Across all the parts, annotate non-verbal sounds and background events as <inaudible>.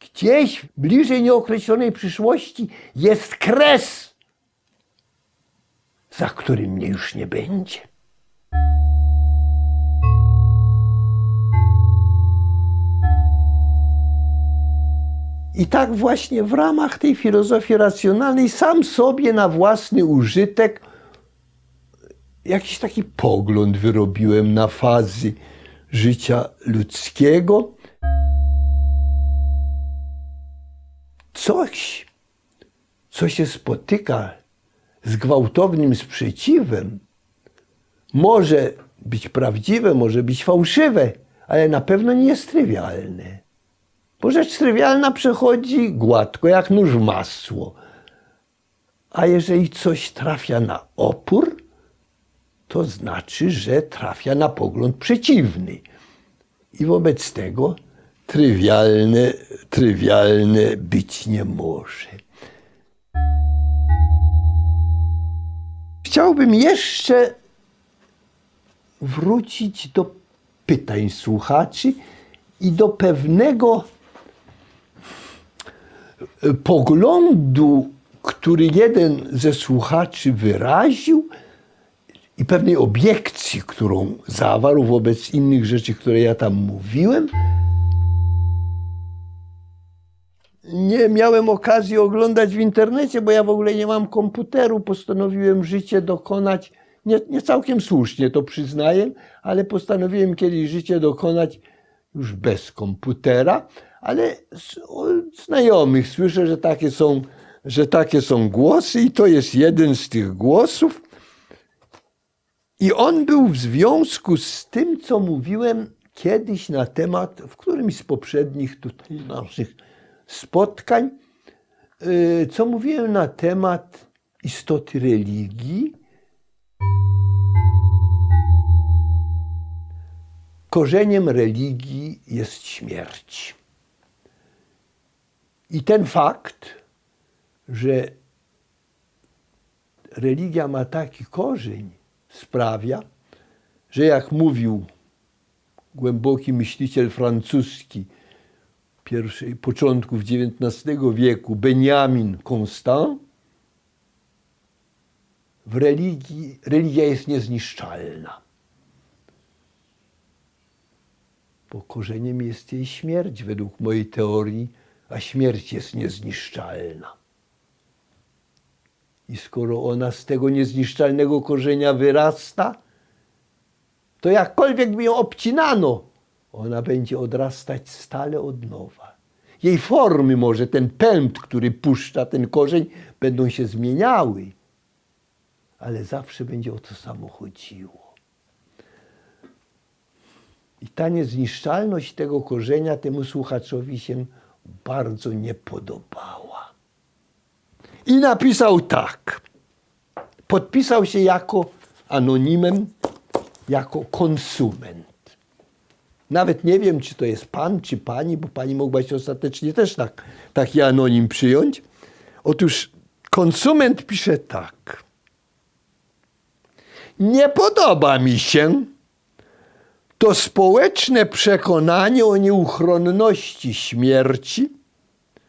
Gdzieś bliżej nieokreślonej przyszłości jest kres, za którym mnie już nie będzie. I tak właśnie w ramach tej filozofii racjonalnej sam sobie na własny użytek jakiś taki pogląd wyrobiłem na fazy życia ludzkiego. Coś, co się spotyka z gwałtownym sprzeciwem, może być prawdziwe, może być fałszywe, ale na pewno nie jest trywialne. Bo rzecz trywialna przechodzi gładko, jak nóż w masło. A jeżeli coś trafia na opór, to znaczy, że trafia na pogląd przeciwny. I wobec tego trywialne, trywialne być nie może. Chciałbym jeszcze wrócić do pytań słuchaczy i do pewnego poglądu, który jeden ze słuchaczy wyraził i pewnej obiekcji, którą zawarł wobec innych rzeczy, które ja tam mówiłem. Nie miałem okazji oglądać w internecie, bo ja w ogóle nie mam komputeru. Postanowiłem życie dokonać, nie, nie całkiem słusznie to przyznaję, ale postanowiłem kiedyś życie dokonać już bez komputera, ale od znajomych słyszę, że takie są, że takie są głosy i to jest jeden z tych głosów. I on był w związku z tym, co mówiłem kiedyś na temat, w którymś z poprzednich tutaj naszych spotkań, yy, co mówiłem na temat istoty religii. Korzeniem religii jest śmierć. I ten fakt, że religia ma taki korzeń, sprawia, że jak mówił głęboki myśliciel francuski pierwszej, początków XIX wieku, Benjamin Constant, w religii, religia jest niezniszczalna. Bo korzeniem jest jej śmierć, według mojej teorii, a śmierć jest niezniszczalna. I skoro ona z tego niezniszczalnego korzenia wyrasta, to jakkolwiek by ją obcinano, ona będzie odrastać stale od nowa. Jej formy może, ten pęd, który puszcza ten korzeń, będą się zmieniały, ale zawsze będzie o to samo chodziło. I ta niezniszczalność tego korzenia temu słuchaczowi się bardzo nie podobała. I napisał tak. Podpisał się jako anonimem, jako konsument. Nawet nie wiem, czy to jest pan, czy pani, bo pani mogła się ostatecznie też tak, taki anonim przyjąć. Otóż konsument pisze tak. Nie podoba mi się to społeczne przekonanie o nieuchronności śmierci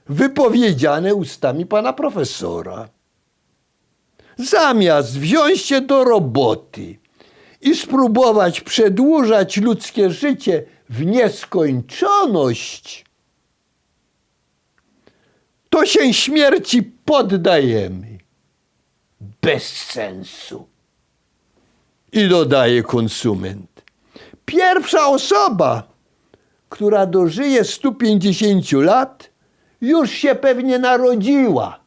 wypowiedziane ustami pana profesora. Zamiast wziąć się do roboty i spróbować przedłużać ludzkie życie w nieskończoność, to się śmierci poddajemy. Bez sensu. I dodaje konsument. Pierwsza osoba, która dożyje 150 lat, już się pewnie narodziła.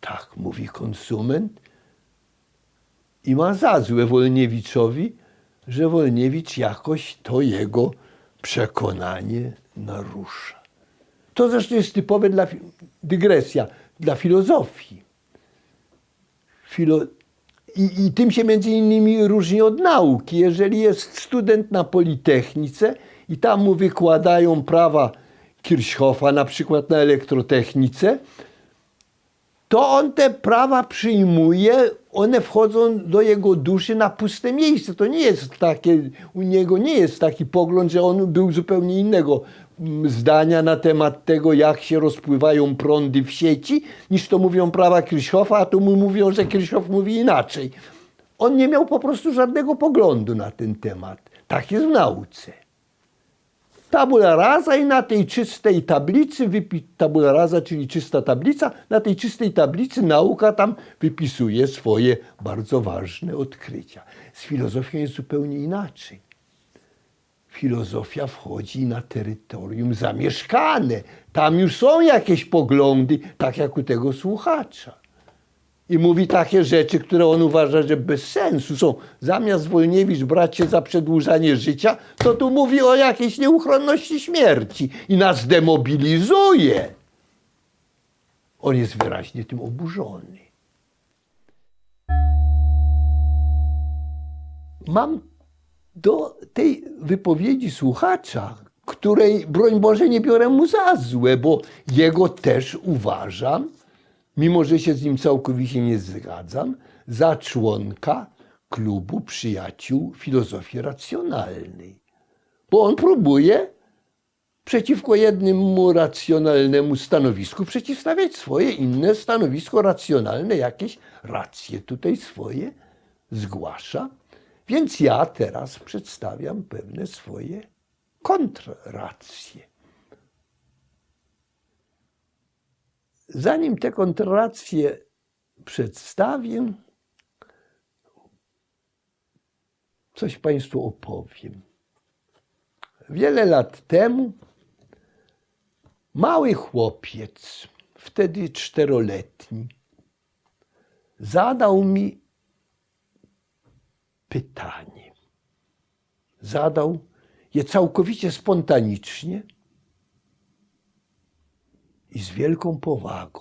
Tak mówi konsument i ma za złe Wolniewiczowi, że Wolniewicz jakoś to jego przekonanie narusza. To zresztą jest typowe dla dygresja, dla filozofii. Filo, i, I tym się między innymi różni od nauki. Jeżeli jest student na Politechnice i tam mu wykładają prawa Kirchhoffa, na przykład na elektrotechnice, to on te prawa przyjmuje one wchodzą do jego duszy na puste miejsce. To nie jest takie, u niego nie jest taki pogląd, że on był zupełnie innego mm, zdania na temat tego, jak się rozpływają prądy w sieci, niż to mówią prawa Kirchhoffa, a tu mu mówią, że Kirchhoff mówi inaczej. On nie miał po prostu żadnego poglądu na ten temat. Tak jest w nauce. Tabula rasa i na tej czystej tablicy, tabula rasa, czyli czysta tablica, na tej czystej tablicy nauka tam wypisuje swoje bardzo ważne odkrycia. Z filozofią jest zupełnie inaczej. Filozofia wchodzi na terytorium zamieszkane. Tam już są jakieś poglądy, tak jak u tego słuchacza. I mówi takie rzeczy, które on uważa, że bez sensu są. Zamiast Wolniewicz brać się za przedłużanie życia, to tu mówi o jakiejś nieuchronności śmierci i nas demobilizuje. On jest wyraźnie tym oburzony. Mam do tej wypowiedzi słuchacza, której, broń Boże, nie biorę mu za złe, bo jego też uważam, mimo że się z nim całkowicie nie zgadzam, za członka klubu przyjaciół filozofii racjonalnej. Bo on próbuje przeciwko jednemu racjonalnemu stanowisku przeciwstawiać swoje inne stanowisko racjonalne, jakieś racje tutaj swoje zgłasza. Więc ja teraz przedstawiam pewne swoje kontrracje. Zanim te kontrracje przedstawię, coś Państwu opowiem. Wiele lat temu mały chłopiec, wtedy czteroletni, zadał mi pytanie. Zadał je całkowicie spontanicznie i z wielką powagą.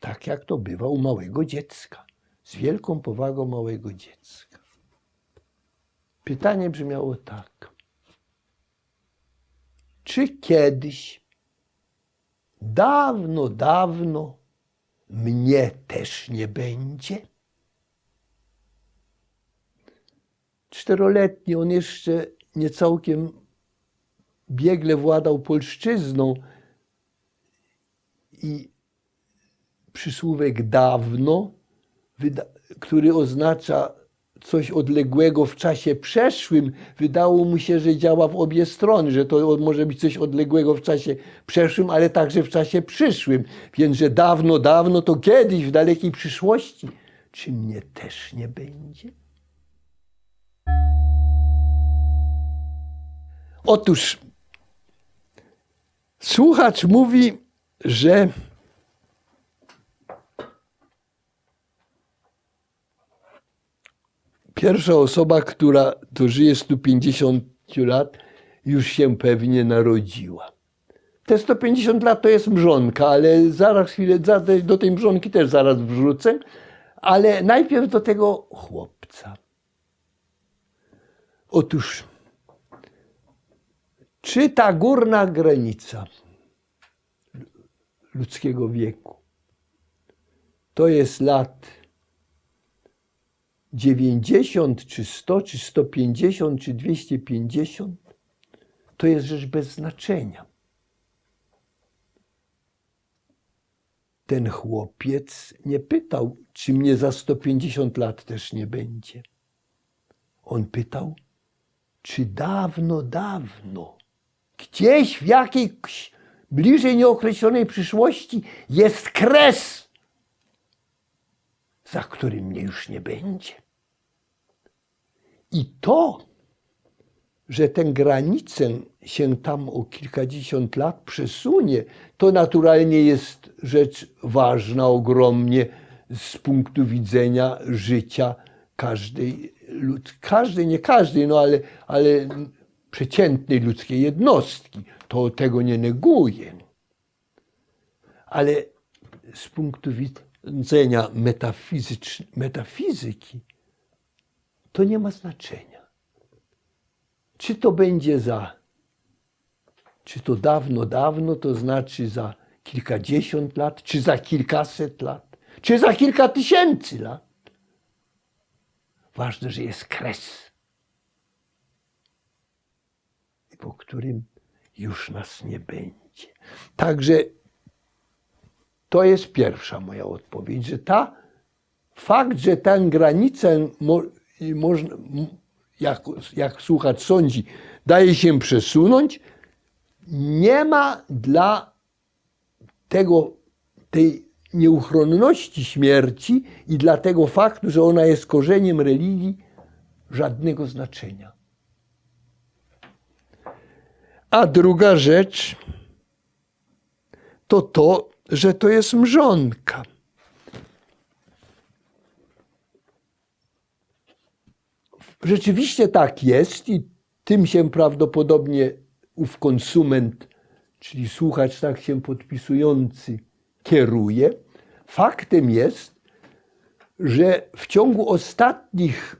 Tak jak to bywa u małego dziecka. Z wielką powagą małego dziecka. Pytanie brzmiało tak. Czy kiedyś, dawno, dawno, mnie też nie będzie? Czteroletni, on jeszcze nie całkiem biegle władał polszczyzną i przysłówek dawno, który oznacza coś odległego w czasie przeszłym, wydało mu się, że działa w obie strony, że to może być coś odległego w czasie przeszłym, ale także w czasie przyszłym. Więc, że dawno, dawno to kiedyś, w dalekiej przyszłości. Czy mnie też nie będzie? Otóż słuchacz mówi, że pierwsza osoba, która dożyje 150 lat, już się pewnie narodziła. Te 150 lat to jest mrzonka, ale zaraz chwilę, do tej mrzonki też zaraz wrzucę, ale najpierw do tego chłopca. Otóż czy ta górna granica ludzkiego wieku to jest lat 90, czy 100, czy 150, czy 250, to jest rzecz bez znaczenia. Ten chłopiec nie pytał, czy mnie za 150 lat też nie będzie. On pytał, czy dawno, dawno, gdzieś w jakiejś bliżej nieokreślonej przyszłości jest kres, za którym mnie już nie będzie. I to, że tę granicę się tam o kilkadziesiąt lat przesunie, to naturalnie jest rzecz ważna ogromnie z punktu widzenia życia każdej, lud- każdej nie każdej, no ale, ale przeciętnej ludzkiej jednostki. To tego nie neguję. Ale z punktu widzenia metafizyki to nie ma znaczenia. Czy to będzie za, czy to dawno, dawno, to znaczy za kilkadziesiąt lat, czy za kilkaset lat, czy za kilka tysięcy lat. Ważne, że jest kres, po którym już nas nie będzie. Także to jest pierwsza moja odpowiedź, że ta fakt, że tę granicę mo, można, jak, jak słuchacz sądzi, daje się przesunąć, nie ma dla tego, tej nieuchronności śmierci i dla tego faktu, że ona jest korzeniem religii, żadnego znaczenia. A druga rzecz to to, że to jest mrzonka. Rzeczywiście tak jest i tym się prawdopodobnie ów konsument, czyli słuchacz tak się podpisujący, kieruje. Faktem jest, że w ciągu ostatnich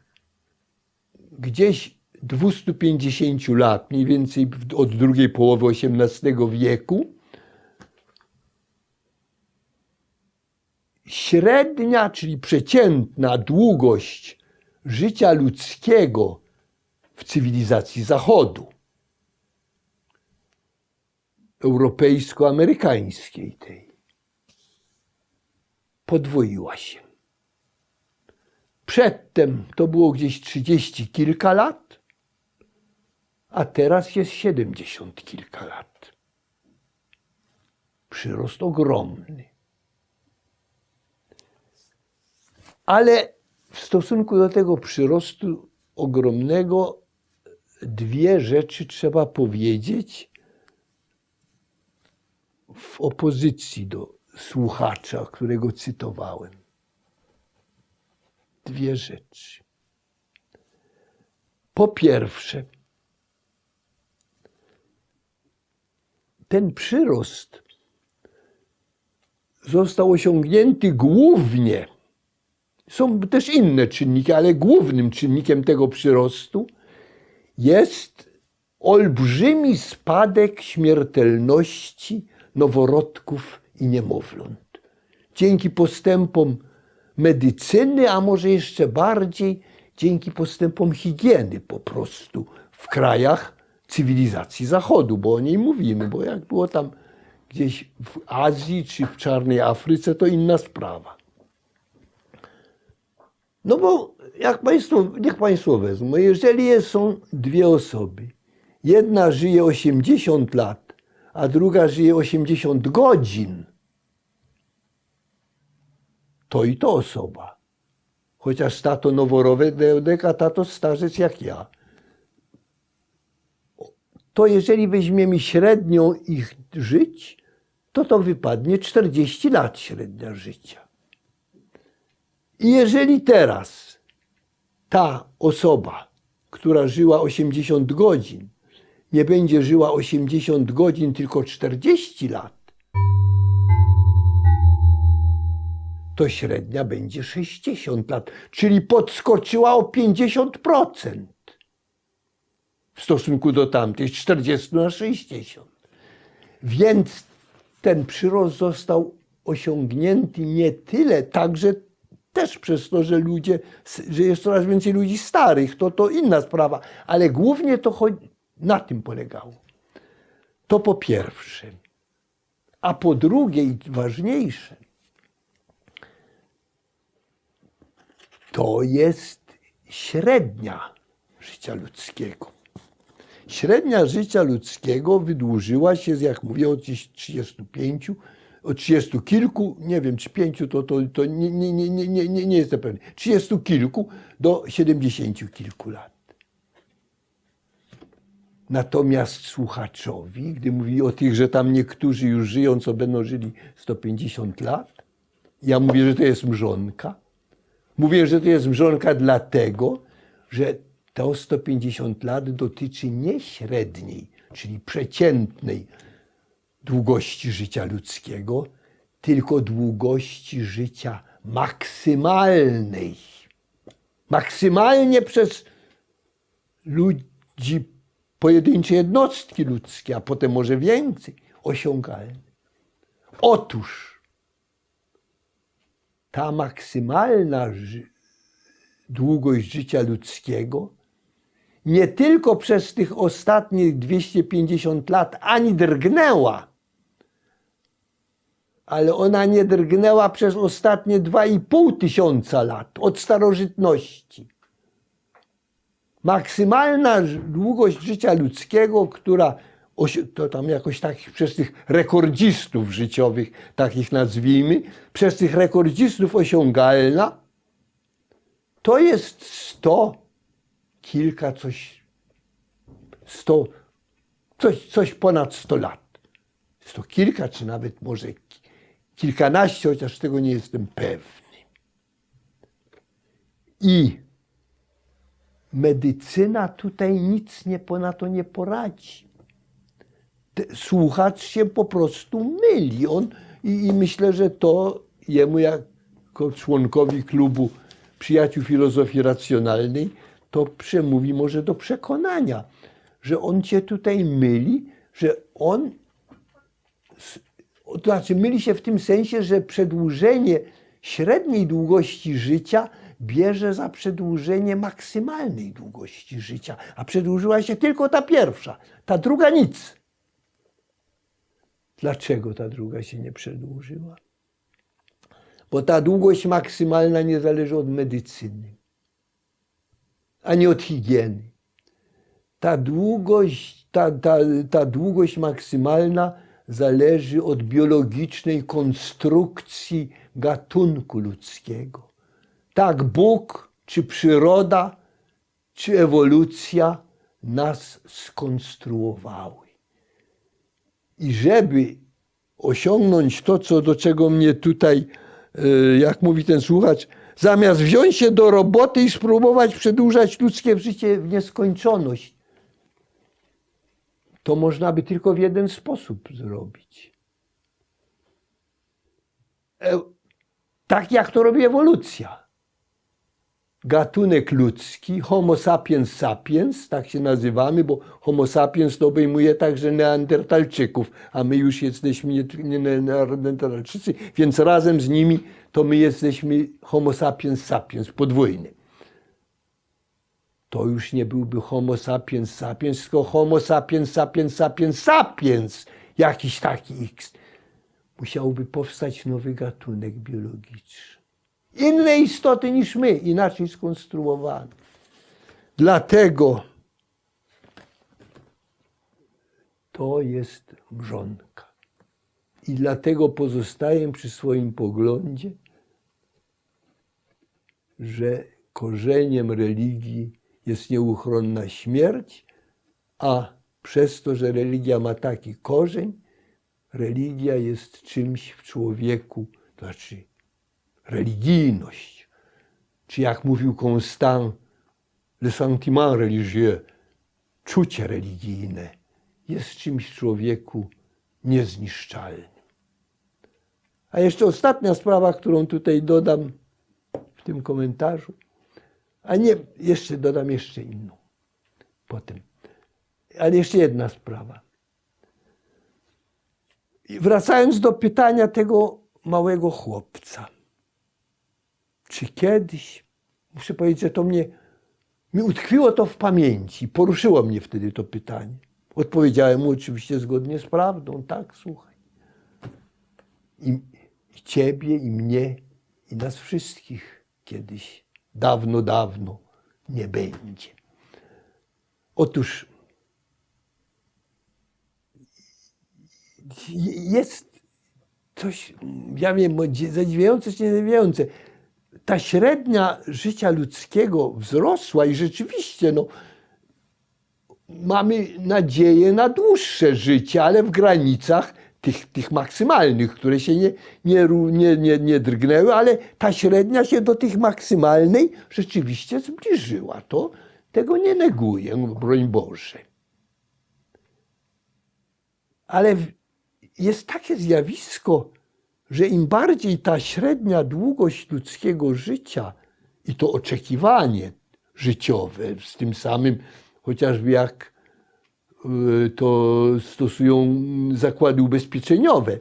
gdzieś 250 lat, mniej więcej od drugiej połowy XVIII wieku, średnia, czyli przeciętna długość życia ludzkiego w cywilizacji Zachodu, europejsko-amerykańskiej tej, podwoiła się. Przedtem to było gdzieś 30 kilka lat, a teraz jest 70 kilka lat. Przyrost ogromny. Ale w stosunku do tego przyrostu ogromnego dwie rzeczy trzeba powiedzieć w opozycji do słuchacza, którego cytowałem. Dwie rzeczy. Po pierwsze, ten przyrost został osiągnięty głównie są też inne czynniki, ale głównym czynnikiem tego przyrostu jest olbrzymi spadek śmiertelności noworodków i niemowląt. Dzięki postępom medycyny, a może jeszcze bardziej dzięki postępom higieny po prostu w krajach cywilizacji Zachodu, bo o niej mówimy, bo jak było tam gdzieś w Azji czy w Czarnej Afryce, to inna sprawa. No bo jak państwo, niech Państwo wezmą, jeżeli są dwie osoby, jedna żyje 80 lat, a druga żyje 80 godzin, to i to osoba. Chociaż tato noworodek, a tato starzec jak ja. To jeżeli weźmiemy średnią ich żyć, to to wypadnie 40 lat średnia życia. I jeżeli teraz ta osoba, która żyła 80 godzin, nie będzie żyła 80 godzin, tylko 40 lat, to średnia będzie 60 lat, czyli podskoczyła o 50% w stosunku do tamtej, z 40 na 60. Więc ten przyrost został osiągnięty nie tyle, także też przez to, że ludzie, że jest coraz więcej ludzi starych, to, to inna sprawa, ale głównie to na tym polegało. To po pierwsze. A po drugie i ważniejsze, to jest średnia życia ludzkiego. Średnia życia ludzkiego wydłużyła się, jak mówię, od gdzieś 35, od 30 kilku, nie wiem czy pięciu, to, to, to nie, nie, nie, nie, nie, nie, nie jestem pewny, 30 kilku do 70 kilku lat. Natomiast słuchaczowi, gdy mówi o tych, że tam niektórzy już żyją, co będą żyli 150 lat, ja mówię, że to jest mrzonka. Mówię, że to jest mrzonka dlatego, że to 150 lat dotyczy nie średniej, czyli przeciętnej długości życia ludzkiego, tylko długości życia maksymalnej. Maksymalnie przez ludzi, pojedyncze jednostki ludzkie, a potem może więcej, osiągalne. Otóż ta maksymalna długość życia ludzkiego nie tylko przez tych ostatnich 250 lat ani drgnęła, ale ona nie drgnęła przez ostatnie 2,5 tysiąca lat od starożytności. Maksymalna długość życia ludzkiego, która to tam jakoś tak przez tych rekordzistów życiowych, takich nazwijmy, przez tych rekordzistów osiągalna, to jest 100 kilka, coś, 100, coś, coś ponad 100 lat. Sto kilka, czy nawet może ki- kilkanaście, chociaż tego nie jestem pewny. I medycyna tutaj nic nie, na to nie poradzi. Słuchacz się po prostu myli. On, i, I myślę, że to jemu jako członkowi klubu przyjaciół filozofii racjonalnej to przemówi może do przekonania, że on cię tutaj myli, że on to znaczy myli się w tym sensie, że przedłużenie średniej długości życia bierze za przedłużenie maksymalnej długości życia, a przedłużyła się tylko ta pierwsza, ta druga nic. Dlaczego ta druga się nie przedłużyła? Bo ta długość maksymalna nie zależy od medycyny, ani od higieny. Ta długość, ta, ta, ta długość maksymalna zależy od biologicznej konstrukcji gatunku ludzkiego. Tak Bóg, czy przyroda, czy ewolucja nas skonstruowały. I żeby osiągnąć to, co, do czego mnie tutaj, e, jak mówi ten słuchacz, zamiast wziąć się do roboty i spróbować przedłużać ludzkie życie w nieskończoność, to można by tylko w jeden sposób zrobić. E, Tak jak to robi ewolucja. Gatunek ludzki, Homo sapiens sapiens, tak się nazywamy, bo Homo sapiens to obejmuje także Neandertalczyków, a my już jesteśmy nie, nie Neandertalczycy, więc razem z nimi to my jesteśmy Homo sapiens sapiens, podwójny to już nie byłby Homo sapiens sapiens, tylko Homo sapiens sapiens sapiens sapiens, jakiś taki X. Musiałby powstać nowy gatunek biologiczny. Inne istoty niż my, inaczej skonstruowany. Dlatego to jest mrzonka. I dlatego pozostaję przy swoim poglądzie, że korzeniem religii jest nieuchronna śmierć, a przez to, że religia ma taki korzeń, religia jest czymś w człowieku, to znaczy religijność, czy jak mówił Constant, le sentiment religieux, czucie religijne, jest czymś w człowieku niezniszczalnym. A jeszcze ostatnia sprawa, którą tutaj dodam w tym komentarzu, a nie, jeszcze dodam jeszcze inną potem. Ale jeszcze jedna sprawa. Wracając do pytania tego małego chłopca. Czy kiedyś, muszę powiedzieć, że to mnie, mi utkwiło to w pamięci, poruszyło mnie wtedy to pytanie. Odpowiedziałem mu oczywiście zgodnie z prawdą, tak, słuchaj. I, i ciebie, i mnie, i nas wszystkich kiedyś dawno, dawno nie będzie. Otóż jest coś, ja wiem, zadziwiające czy nie zadziwiające. Ta średnia życia ludzkiego wzrosła i rzeczywiście, no, mamy nadzieję na dłuższe życie, ale w granicach tych, tych maksymalnych, które się nie, nie, nie, nie, nie drgnęły, ale ta średnia się do tych maksymalnej rzeczywiście zbliżyła. To tego nie neguję, broń Boże. Ale jest takie zjawisko, że im bardziej ta średnia długość ludzkiego życia i to oczekiwanie życiowe, z tym samym chociażby jak to stosują zakłady ubezpieczeniowe.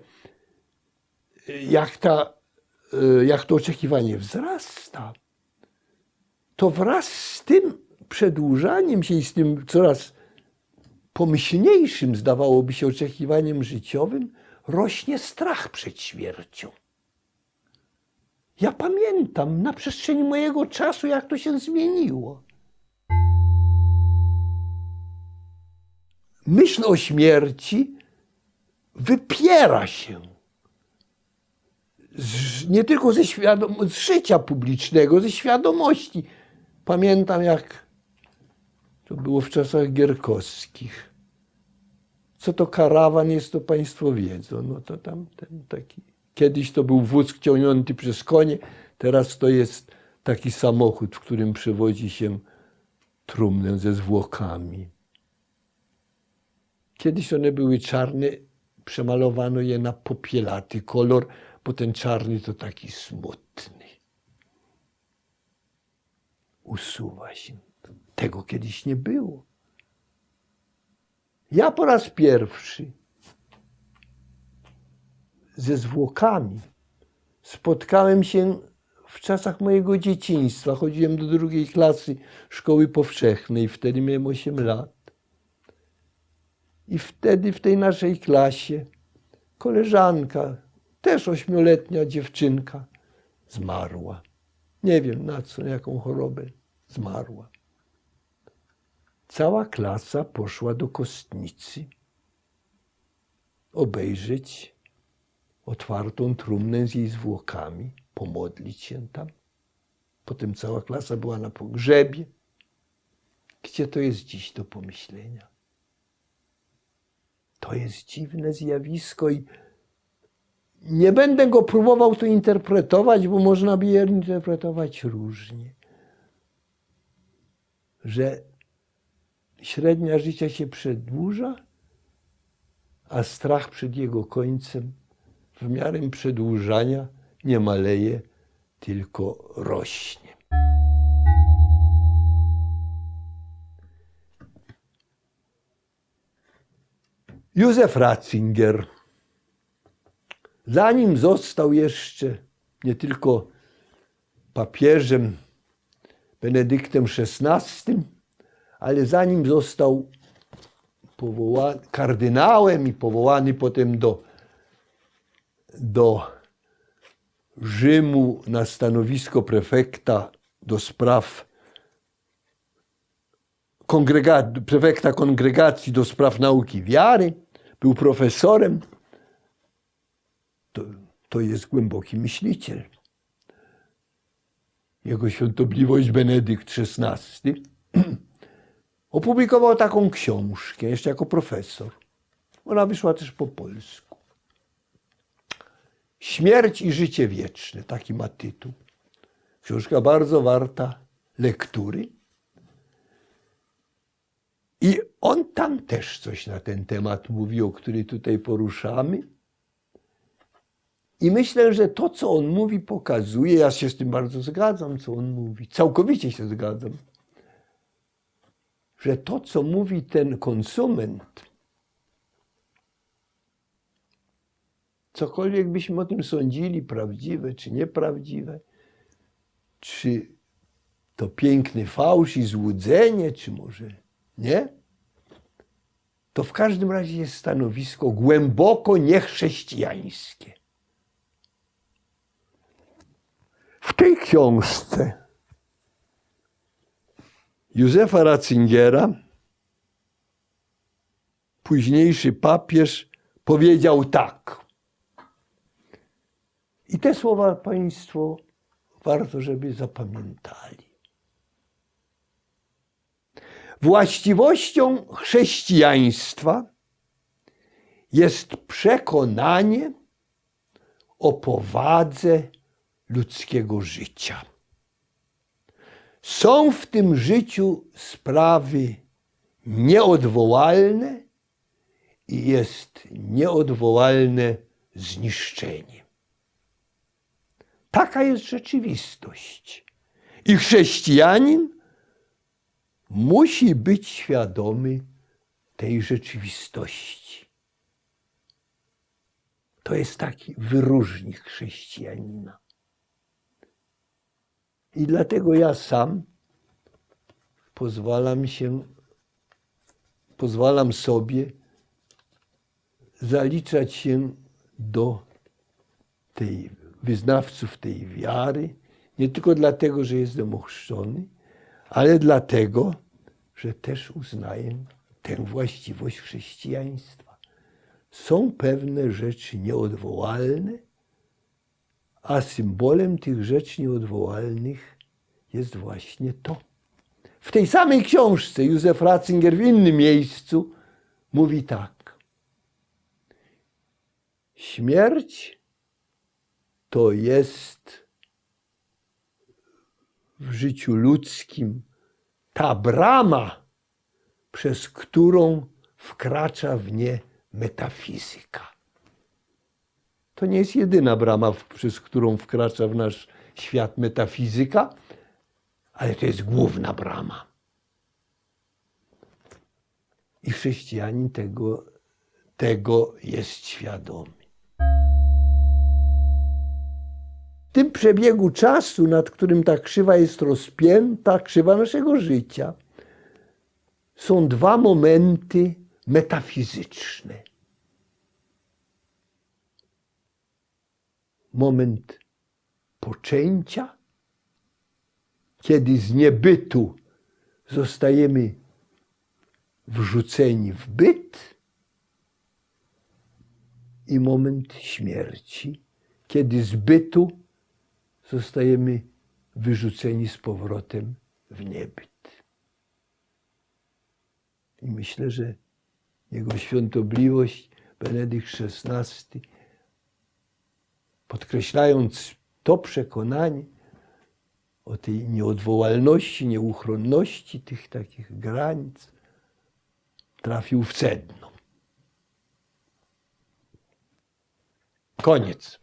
Jak ta e, jak to oczekiwanie wzrasta, to wraz z tym przedłużaniem się i z tym coraz pomyślniejszym, zdawałoby się, oczekiwaniem życiowym, rośnie strach przed śmiercią. Ja pamiętam na przestrzeni mojego czasu, jak to się zmieniło. Myśl o śmierci wypiera się z, nie tylko ze z życia publicznego, ze świadomości. Pamiętam, jak to było w czasach gierkowskich. Co to karawan jest, to Państwo wiedzą. No to tam ten taki. Kiedyś to był wóz ciągnięty przez konie, teraz to jest taki samochód, w którym przewozi się trumnę ze zwłokami. Kiedyś one były czarne, przemalowano je na popielaty kolor, bo ten czarny to taki smutny. Usuwa się. Tego kiedyś nie było. Ja po raz pierwszy ze zwłokami spotkałem się w czasach mojego dzieciństwa. Chodziłem do drugiej klasy szkoły powszechnej, wtedy miałem 8 lat. I wtedy w tej naszej klasie koleżanka, też ośmioletnia dziewczynka, zmarła. Nie wiem na co, na jaką chorobę zmarła. Cała klasa poszła do kostnicy obejrzeć otwartą trumnę z jej zwłokami, pomodlić się tam. Potem cała klasa była na pogrzebie. Gdzie to jest dziś do pomyślenia? To jest dziwne zjawisko i nie będę go próbował tu interpretować, bo można by je interpretować różnie. Że średnia życia się przedłuża, a strach przed jego końcem w miarę przedłużania nie maleje, tylko rośnie. Józef Ratzinger, zanim został jeszcze nie tylko papieżem Benedyktem XVI, ale zanim został powołany, kardynałem i powołany potem do, do Rzymu na stanowisko prefekta do spraw kongrega- prefekta kongregacji do spraw nauki wiary, był profesorem. To, to jest głęboki myśliciel. Jego świątobliwość Benedykt XVI <clears throat> opublikował taką książkę, jeszcze jako profesor. Ona wyszła też po polsku. Śmierć i życie wieczne, taki ma tytuł. Książka bardzo warta lektury. I on tam też coś na ten temat mówi, o który tutaj poruszamy. I myślę, że to, co on mówi, pokazuje, ja się z tym bardzo zgadzam, co on mówi, całkowicie się zgadzam, że to, co mówi ten konsument, cokolwiek byśmy o tym sądzili, prawdziwe czy nieprawdziwe, czy to piękny fałsz i złudzenie, czy może nie? To w każdym razie jest stanowisko głęboko niechrześcijańskie. W tej książce Józefa Ratzingera, późniejszy papież, powiedział tak. I te słowa Państwo warto, żeby zapamiętali. Właściwością chrześcijaństwa jest przekonanie o powadze ludzkiego życia. Są w tym życiu sprawy nieodwołalne i jest nieodwołalne zniszczenie. Taka jest rzeczywistość. I chrześcijanin musi być świadomy tej rzeczywistości. To jest taki wyróżnik chrześcijanina. I dlatego ja sam pozwalam się, pozwalam sobie zaliczać się do tej wyznawców tej wiary, nie tylko dlatego, że jestem ochrzczony, ale dlatego, że też uznaję tę właściwość chrześcijaństwa. Są pewne rzeczy nieodwołalne, a symbolem tych rzeczy nieodwołalnych jest właśnie to. W tej samej książce Józef Ratzinger w innym miejscu mówi tak. Śmierć to jest w życiu ludzkim ta brama, przez którą wkracza w nie metafizyka. To nie jest jedyna brama, przez którą wkracza w nasz świat metafizyka, ale to jest główna brama. I chrześcijanin tego, tego jest świadomy. W tym przebiegu czasu, nad którym ta krzywa jest rozpięta, krzywa naszego życia, są dwa momenty metafizyczne. Moment poczęcia, kiedy z niebytu zostajemy wrzuceni w byt, i moment śmierci, kiedy z bytu zostajemy wyrzuceni z powrotem w niebyt. I myślę, że Jego świątobliwość Benedykt XVI, podkreślając to przekonanie o tej nieodwołalności, nieuchronności tych takich granic, trafił w sedno. Koniec.